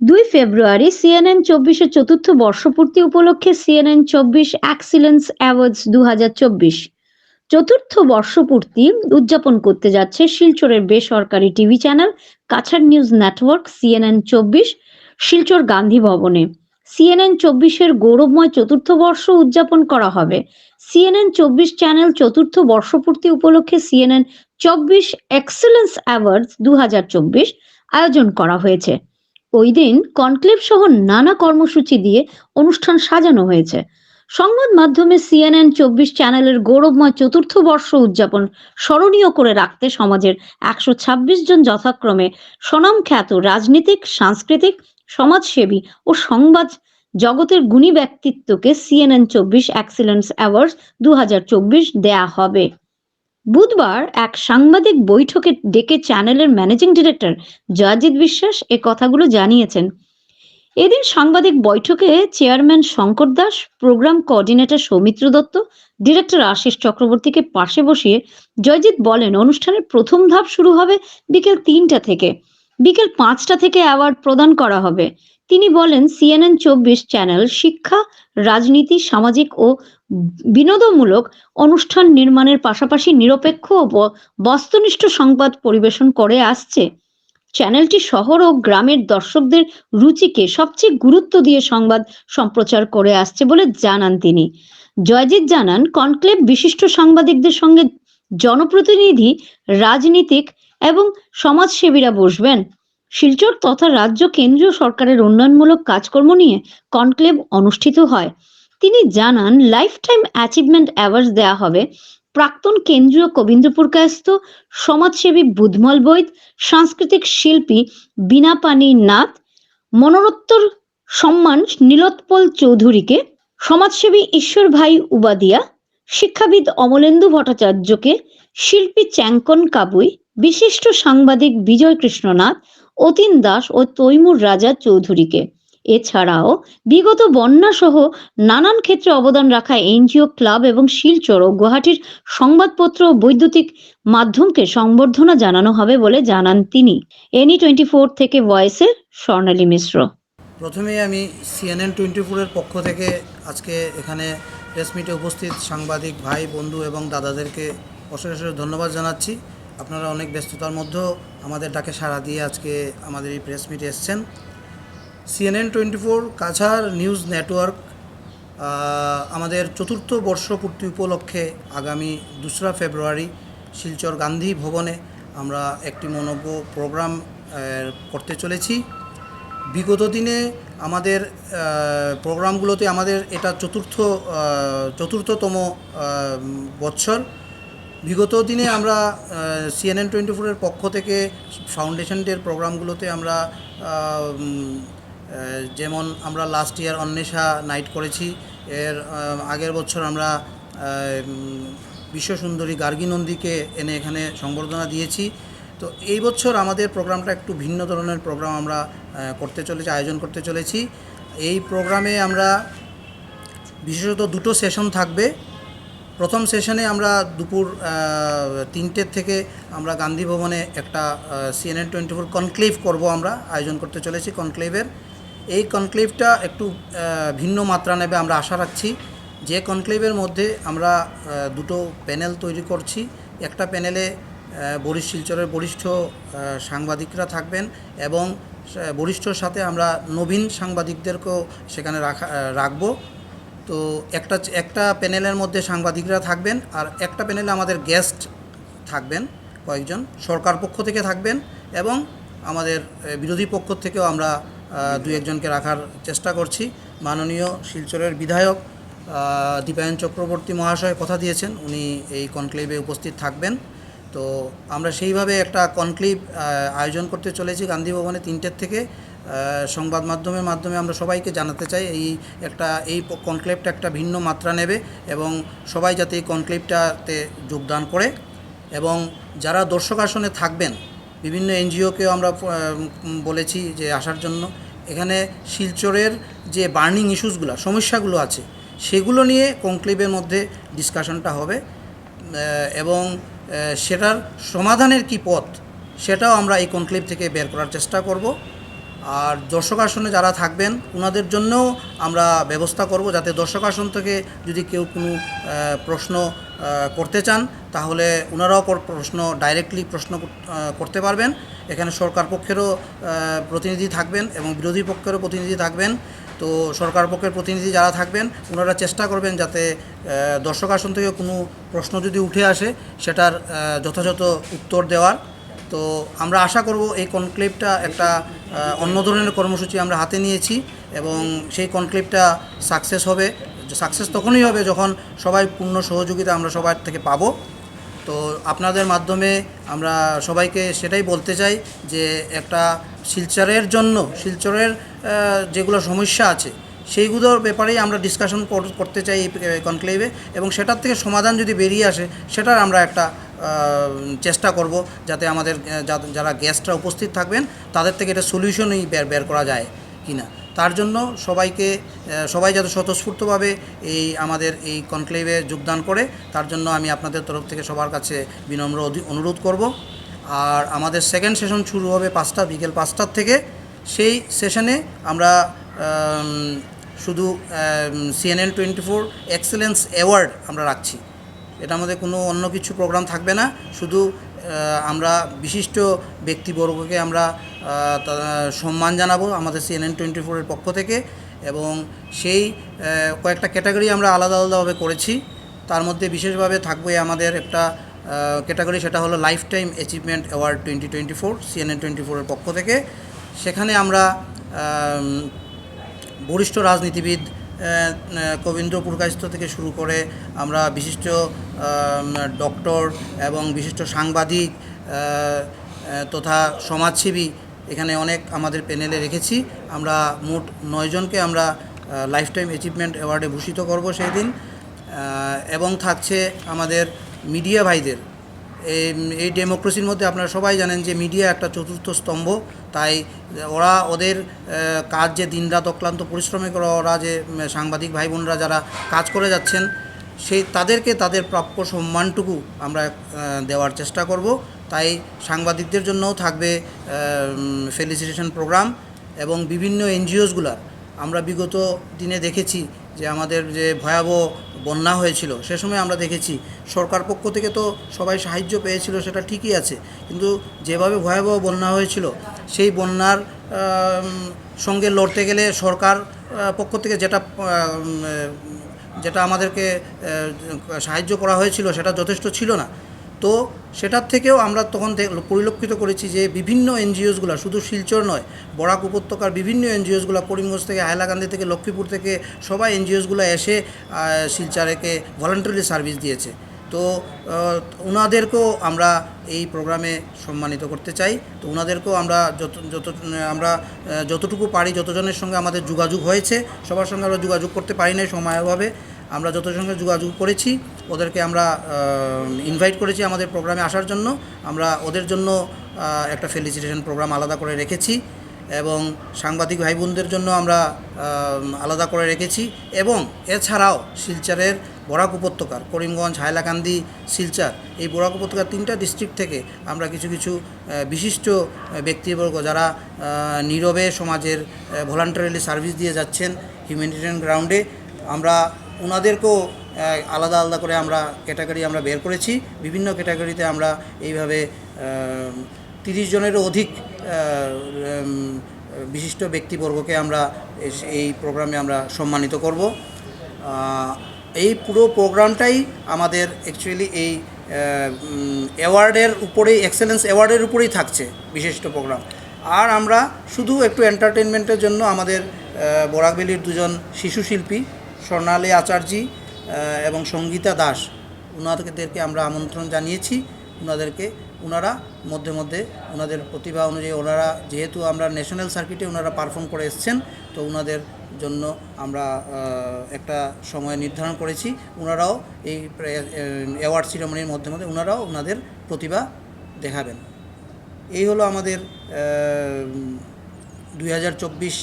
দুই ফেব্রুয়ারি সিএনএন চব্বিশের চতুর্থ বর্ষপূর্তি উপলক্ষে সিএনএন চব্বিশ এক্সিলেন্স অ্যাওয়ার্ডস দু হাজার চব্বিশ। চতুর্থ বর্ষপূর্তি উদযাপন করতে যাচ্ছে শিলচরের বেসরকারি TV channel Cachar news network CNN চব্বিশ, শিলচর গান্ধী ভবনে। সিএনএন চব্বিশের গৌরবময় চতুর্থ বর্ষ উদযাপন করা হবে। সিএনএন চব্বিশ চ্যানেল চতুর্থ বর্ষপূর্তি উপলক্ষে সিএনএন চব্বিশ এক্সেলেন্স অ্যাওয়ার্ডস দু হাজার চব্বিশ আয়োজন করা হয়েছে। ওই দিন কনক্লেভ সহ নানা কর্মসূচি দিয়ে অনুষ্ঠান সাজানো হয়েছে। সংবাদ মাধ্যমে সিএনএন চব্বিশ চ্যানেলের গৌরবময় চতুর্থ বর্ষ উদযাপন স্মরণীয় করে রাখতে সমাজের একশো ছাব্বিশ জন যথাক্রমে স্বনামখ্যাত রাজনীতিক, সাংস্কৃতিক, সমাজসেবী ও সংবাদ জগতের গুণী ব্যক্তিত্বকে সিএনএন চব্বিশ এক্সিলেন্স অ্যাওয়ার্ড দু হাজার চব্বিশ দেয়া হবে। বুধবার এক সাংবাদিক বৈঠকে ডেকে চ্যানেলের ম্যানেজিং ডিরেক্টর জয়জিৎ বিশ্বাস এ কথাগুলো জানিয়েছেন। এদিন সাংবাদিক বৈঠকে chairman Shankar Das, program coordinator Soumitra Dutta, director Ashis চক্রবর্তীকে পাশে বসিয়ে জয়জিৎ বলেন, অনুষ্ঠানের প্রথম ধাপ শুরু হবে বিকেল তিনটা থেকে। বিকেল পাঁচটা থেকে অ্যাওয়ার্ড প্রদান করা হবে। তিনি বলেন, সিএনএন চব্বিশ চ্যানেল শিক্ষা, রাজনীতি, সামাজিক ও বিনোদনমূলক অনুষ্ঠান নির্মাণের পাশাপাশি নিরপেক্ষ ও বস্তুনিষ্ঠ সংবাদ পরিবেশন করে আসছে। চ্যানেলটি শহর ও গ্রামের দর্শকদের রুচিকে সবচেয়ে গুরুত্ব দিয়ে সংবাদ সম্প্রচার করে আসছে বলে জানান তিনি। জয়জিৎ জানান, কনক্লেভ বিশিষ্ট সাংবাদিকদের সঙ্গে জনপ্রতিনিধি, রাজনীতিক এবং সমাজসেবীরা বসবেন। শিলচর তথা রাজ্য কেন্দ্রীয় সরকারের উন্নয়নমূলক কাজকর্ম নিয়ে কনক্লেভ অনুষ্ঠিত হয়। তিনি জানান লাইফ টাইম অ্যাচিভমেন্ট অ্যাওয়ার্ডস দেওয়া হবে। প্রাক্তন কেন্দ্রীয় কবীন্দ্রপুর কায়স্থ, সমাজসেবী বুধমল বৈদ, সাংস্কৃতিক শিল্পী বিনাপানি নাথ, মনোরত্তর সম্মান নীলোৎপল চৌধুরীকে, সমাজসেবী ঈশ্বর ভাই উবাদিয়া, শিক্ষাবিদ অমলেন্দু ভট্টাচার্যকে, শিল্পী চ্যাঙ্কন কাবুই, বিশিষ্ট সাংবাদিক বিজয় কৃষ্ণনাথ অতীন দাস ও তৈমুর রাজা চৌধুরীকে। এছাড়াও বিগত বন্যা সহ নানান ক্ষেত্রে অবদান রাখা এনজিও ক্লাব এবং শিলচর ও গুয়াহাটির সংবাদপত্র ও বৈদ্যুতিক মাধ্যমকে সংবর্ধনা জানানো হবে বলে জানান তিনি। এনি টোয়েন্টি ফোর থেকে ভয়েসের স্বর্ণালী মিশ্র। প্রথমে আমি সিএনএন টোয়েন্টি ফোরের পক্ষ থেকে আজকে এখানে প্রেস মিটে উপস্থিত সাংবাদিক, ভাই, বন্ধু এবং দাদাদেরকে অশেষ ধন্যবাদ জানাচ্ছি। আপনারা অনেক ব্যস্ততার মধ্যেও আমাদের ডাকে সাড়া দিয়ে আজকে আমাদের এই প্রেস মিটে এসছেন। CNN twenty four Cachar news network আমাদের চতুর্থ বর্ষপূর্তি উপলক্ষে আগামী দোসরা ফেব্রুয়ারি শিলচর গান্ধী ভবনে আমরা একটি মনোজ্ঞ প্রোগ্রাম করতে চলেছি। বিগত দিনে আমাদের প্রোগ্রামগুলোতে আমাদের এটা চতুর্থ চতুর্থতম বৎসর। বিগত দিনে আমরা সিএনএন টোয়েন্টি ফোরের পক্ষ থেকে ফাউন্ডেশন ডের প্রোগ্রামগুলোতে আমরা যেমন আমরা লাস্ট ইয়ার অন্বেষা নাইট করেছি, এর আগের বছর আমরা বিশ্বসুন্দরী গার্গী নন্দীকে এনে এখানে সংবর্ধনা দিয়েছি। তো এই বছর আমাদের প্রোগ্রামটা একটু ভিন্ন ধরনের প্রোগ্রাম আমরা করতে চলেছি, আয়োজন করতে চলেছি। এই প্রোগ্রামে আমরা, বিশেষত দুটো সেশন থাকবে। প্রথম সেশনে আমরা দুপুর তিনটের থেকে আমরা গান্ধী ভবনে একটা সিএনএন টোয়েন্টি ফোর কনক্লেভ করব আমরা, আয়োজন করতে চলেছি কনক্লেভের এই কনক্লেভটা একটু ভিন্ন মাত্রা নেবে আমরা আশা রাখছি। যে কনক্লেভের মধ্যে আমরা দুটো প্যানেল তৈরি করছি। একটা প্যানেলে বরিশ শিলচরের বরিষ্ঠ সাংবাদিকরা থাকবেন এবং বরিষ্ঠর সাথে আমরা নবীন সাংবাদিকদেরকেও সেখানে রাখা রাখব। তো একটা একটা প্যানেলের মধ্যে সাংবাদিকরা থাকবেন আর একটা প্যানেলে আমাদের গেস্ট থাকবেন কয়েকজন, সরকার পক্ষ থেকে থাকবেন এবং আমাদের বিরোধী পক্ষ থেকেও আমরা দু একজনকে রাখার চেষ্টা করছি। মাননীয় শিলচরের বিধায়ক দীপায়ন চক্রবর্তী মহাশয় কথা দিয়েছেন, উনি এই কনক্লেভে উপস্থিত থাকবেন। তো আমরা সেইভাবে একটা কনক্লেভ আয়োজন করতে চলেছি গান্ধী ভবনে তিনটের থেকে। সংবাদ মাধ্যমের মাধ্যমে আমরা সবাইকে জানাতে চাই, এই একটা, এই কনক্লেভটা একটা ভিন্ন মাত্রা নেবে এবং সবাই যাতে এই কনক্লেভটাতে যোগদান করে এবং যারা দর্শক আসনে থাকবেন, বিভিন্ন এনজিওকেও আমরা বলেছি যে আসার জন্য, এখানে শিলচরের যে বার্নিং ইস্যুসগুলো, সমস্যাগুলো আছে, সেগুলো নিয়ে কনক্লেভের মধ্যে ডিসকাশনটা হবে এবং সেটার সমাধানের কি পথ, সেটাও আমরা এই কনক্লেভ থেকে বের করার চেষ্টা করব। আর দর্শক আসনে যারা থাকবেন ওনাদের জন্যও আমরা ব্যবস্থা করব যাতে দর্শক আসন থেকে যদি কেউ কোনো প্রশ্ন করতে চান, তাহলে ওনারাও প্রশ্ন ডাইরেক্টলি প্রশ্ন করতে পারবেন। এখানে সরকার পক্ষেরও প্রতিনিধি থাকবেন এবং বিরোধী পক্ষেরও প্রতিনিধি থাকবেন। তো সরকার পক্ষের প্রতিনিধি যারা থাকবেন ওনারা চেষ্টা করবেন যাতে দর্শক আসন থেকে কোনো প্রশ্ন যদি উঠে আসে, সেটার যথাযথ উত্তর দেওয়ার। তো আমরা আশা করব এই কনক্লেভটা একটা অন্য ধরনের কর্মসূচি আমরা হাতে নিয়েছি এবং সেই কনক্লেভটা সাকসেস হবে। সাকসেস তখনই হবে যখন সবাই পূর্ণ সহযোগিতা আমরা সবার থেকে পাবো। তো আপনাদের মাধ্যমে আমরা সবাইকে সেটাই বলতে চাই যে একটা শিলচরের জন্য, শিলচরের যেগুলো সমস্যা আছে সেইগুলোর ব্যাপারেই আমরা ডিসকাশন করতে চাই এই কনক্লেভে এবং সেটার থেকে সমাধান যদি বেরিয়ে আসে সেটার আমরা একটা চেষ্টা করব যাতে আমাদের যারা গেস্টরা উপস্থিত থাকবেন তাদের থেকে এটা সলিউশনই বের বের করা যায় কি না তার জন্য সবাইকে সবাই যাতে স্বতঃস্ফূর্তভাবে এই আমাদের এই কনক্লেভে যোগদান করে তার জন্য আমি আপনাদের তরফ থেকে সবার কাছে বিনম্র অনুরোধ করব। আর আমাদের সেকেন্ড সেশন শুরু হবে পাঁচটা বিকেল পাঁচটার থেকে। সেই সেশনে আমরা আম, শুধু CNN twenty four excellence award আমরা রাখছি। এটা আমাদের কোনো অন্য কিছু প্রোগ্রাম থাকবে না। শুধু আমরা বিশিষ্ট ব্যক্তিবর্গকে আমরা সম্মান জানাব আমাদের সিএনএন টোয়েন্টি ফোরের পক্ষ থেকে এবং সেই কয়েকটা ক্যাটাগরি আমরা আলাদা আলাদাভাবে করেছি। তার মধ্যে বিশেষভাবে থাকবে আমাদের একটা ক্যাটাগরি সেটা হলো life time achievement award twenty twenty four CNN twenty ফোরের পক্ষ থেকে। সেখানে আমরা আম, বরিষ্ঠ রাজনীতিবিদ কবীন্দ্র পুরকায়স্থ থেকে শুরু করে আমরা বিশিষ্ট ডক্টর এবং বিশিষ্ট সাংবাদিক তথা সমাজসেবী এখানে অনেক আমাদের প্যানেলে রেখেছি। আমরা মোট নয়জনকে আমরা লাইফ টাইম অ্যাচিভমেন্ট অ্যাওয়ার্ডে ভূষিত করব সেই দিন। এবং থাকছে আমাদের মিডিয়া ভাইদের। এই ডেমোক্রেসির মধ্যে আপনারা সবাই জানেন যে মিডিয়া একটা চতুর্থ স্তম্ভ। তাই ওরা ওদের কাজ যে দিনরাত অক্লান্ত পরিশ্রমে করে ওরা যে সাংবাদিক ভাই বোনরা যারা কাজ করে যাচ্ছেন, সেই তাদেরকে তাদের প্রাপ্য সম্মানটুকু আমরা দেওয়ার চেষ্টা করব। তাই সাংবাদিকদের জন্যও থাকবে ফেলিসিটেশন প্রোগ্রাম এবং বিভিন্ন এনজিওসগুলার আমরা বিগত দিনে দেখেছি যে আমাদের যে ভয়াবহ বন্যা হয়েছিল, সে সময় আমরা দেখেছি। সরকার পক্ষ থেকে তো সবাই সাহায্য পেয়েছিল, সেটা ঠিকই আছে। কিন্তু যেভাবে ভয়াবহ বন্যা হয়েছিল সেই বন্যার সঙ্গে লড়তে গেলে সরকার পক্ষ থেকে যেটা যেটা আমাদেরকে সাহায্য করা হয়েছিল সেটা যথেষ্ট ছিল না। তো সেটার থেকেও আমরা তখন পরিলক্ষিত করেছি যে বিভিন্ন এনজিওসগুলো শুধু শিলচর নয়, বরাক উপত্যকার বিভিন্ন এনজিওসগুলো করিমগঞ্জ থেকে, হাইলাকান্দি থেকে, লক্ষ্মীপুর থেকে সবাই এনজিওসগুলো এসে শিলচরেকে ভলান্টারি সার্ভিস দিয়েছে। তো ওনাদেরকেও আমরা এই প্রোগ্রামে সম্মানিত করতে চাই। তো ওনাদেরকেও আমরা যত যত, আমরা যতটুকু পারি, যতজনের সঙ্গে আমাদের যোগাযোগ হয়েছে, সবার সঙ্গে আমরা যোগাযোগ করতে পারি নাই সময়ের অভাবে আমরা যত সঙ্গে যোগাযোগ করেছি, ওদেরকে আমরা ইনভাইট করেছি আমাদের প্রোগ্রামে আসার জন্য। আমরা ওদের জন্য একটা ফেলিসিটেশন প্রোগ্রাম আলাদা করে রেখেছি এবং সাংবাদিক ভাই বোনদের জন্য আমরা আলাদা করে রেখেছি। এবং এছাড়াও শিলচরের বরাক উপত্যকার, করিমগঞ্জ, হাইলাকান্দি, শিলচর, এই বরাক উপত্যকার তিনটা ডিস্ট্রিক্ট থেকে আমরা কিছু কিছু বিশিষ্ট ব্যক্তিবর্গ যারা নীরবে সমাজের ভলান্টারিলি সার্ভিস দিয়ে যাচ্ছেন হিউম্যানিটেরিয়ান গ্রাউন্ডে আমরা ওনাদেরকেও আলাদা আলাদা করে আমরা ক্যাটাগরি আমরা বের করেছি। বিভিন্ন ক্যাটাগরিতে আমরা এইভাবে তিরিশ জনেরও অধিক বিশিষ্ট ব্যক্তিবর্গকে আমরা এই প্রোগ্রামে আমরা সম্মানিত করব। এই পুরো প্রোগ্রামটাই আমাদের অ্যাকচুয়ালি এই অ্যাওয়ার্ডের উপরেই এক্সেলেন্স অ্যাওয়ার্ডের উপরেই থাকছে বিশিষ্ট প্রোগ্রাম। আর আমরা শুধু একটু এন্টারটেনমেন্টের জন্য আমাদের বরাকবেলির দুজন শিশু শিল্পী, স্বর্ণালী আচার্যি এবং সঙ্গীতা দাস ওনাদেরকে আমরা আমন্ত্রণ জানিয়েছি। ওনাদেরকে ওনারা মধ্যে মধ্যে ওনাদের প্রতিভা অনুযায়ী, ওনারা যেহেতু আমরা ন্যাশনাল সার্কিটে ওনারা পারফর্ম করে এসছেন, তো ওনাদের জন্য আমরা একটা সময় নির্ধারণ করেছি। ওনারাও এই অ্যাওয়ার্ড সিরেমনির মধ্যে মধ্যে ওনারাও ওনাদের প্রতিভা দেখাবেন। এই হলো আমাদের দুই হাজার চব্বিশ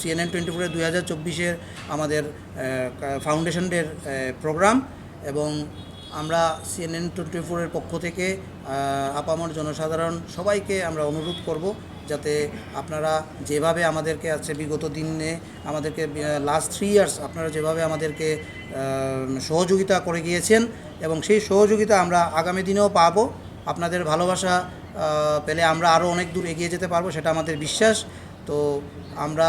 সিএনএন টোয়েন্টি ফোরের হাজার চব্বিশের আমাদের ফাউন্ডেশন ডের প্রোগ্রাম এবং আমরা সিএনএন টোয়েন্টি ফোরের পক্ষ থেকে আপামর জনসাধারণ সবাইকে আমরা অনুরোধ করব যাতে আপনারা যেভাবে আমাদেরকে আছে বিগত দিনে আমাদেরকে লাস্ট থ্রি ইয়ার্স আপনারা যেভাবে আমাদেরকে সহযোগিতা করে গিয়েছেন এবং সেই সহযোগিতা আমরা আগামী দিনেও পাবো। আপনাদের ভালোবাসা পেলে আমরা আরও অনেক দূর এগিয়ে যেতে পারব, সেটা আমাদের বিশ্বাস। তো আমরা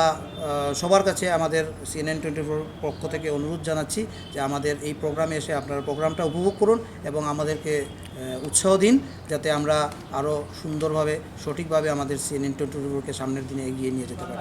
সবার কাছে আমাদের সিএনএন টোয়েন্টি ফোর পক্ষ থেকে অনুরোধ জানাচ্ছি যে আমাদের এই প্রোগ্রামে এসে আপনারা প্রোগ্রামটা উপভোগ করুন এবং আমাদেরকে উৎসাহ দিন যাতে আমরা আরও সুন্দরভাবে, সঠিকভাবে আমাদের সিএনএন টোয়েন্টি ফোরকে সামনের দিনে এগিয়ে নিয়ে যেতে পারি।